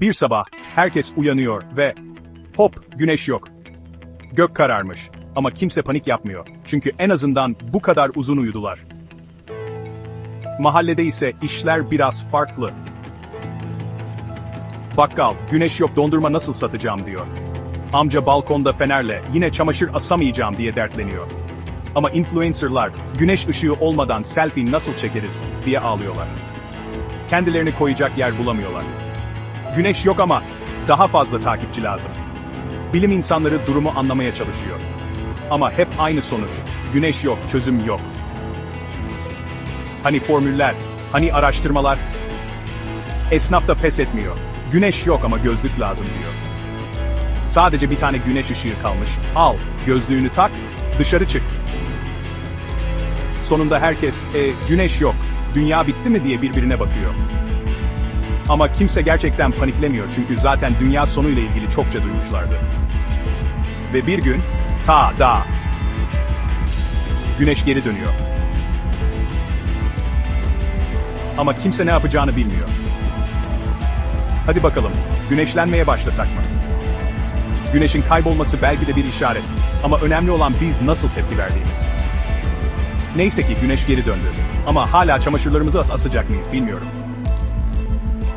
Bir sabah herkes uyanıyor ve hop güneş yok. Gök kararmış ama kimse panik yapmıyor. Çünkü en azından bu kadar uzun uyudular. Mahallede ise işler biraz farklı. Bakkal, güneş yok dondurma nasıl satacağım diyor. Amca balkonda fenerle yine çamaşır asamayacağım diye dertleniyor. Ama influencerlar güneş ışığı olmadan selfie nasıl çekeriz diye ağlıyorlar. Kendilerini koyacak yer bulamıyorlar. Güneş yok ama daha fazla takipçi lazım. Bilim insanları durumu anlamaya çalışıyor. Ama hep aynı sonuç. Güneş yok, çözüm yok. Hani formüller, hani araştırmalar? Esnaf da pes etmiyor. Güneş yok ama gözlük lazım diyor. Sadece bir tane güneş ışığı kalmış. Al, gözlüğünü tak, dışarı çık. Sonunda herkes, e, güneş yok, dünya bitti mi diye birbirine bakıyor. Ama kimse gerçekten paniklemiyor çünkü zaten dünya sonuyla ilgili çokça duymuşlardı. Ve bir gün, ta da, güneş geri dönüyor. Ama kimse ne yapacağını bilmiyor. Hadi bakalım, güneşlenmeye başlasak mı? Güneşin kaybolması belki de bir işaret. Ama önemli olan biz nasıl tepki verdiğimiz. Neyse ki güneş geri döndü. Ama hala çamaşırlarımızı as- asacak mıyız bilmiyorum.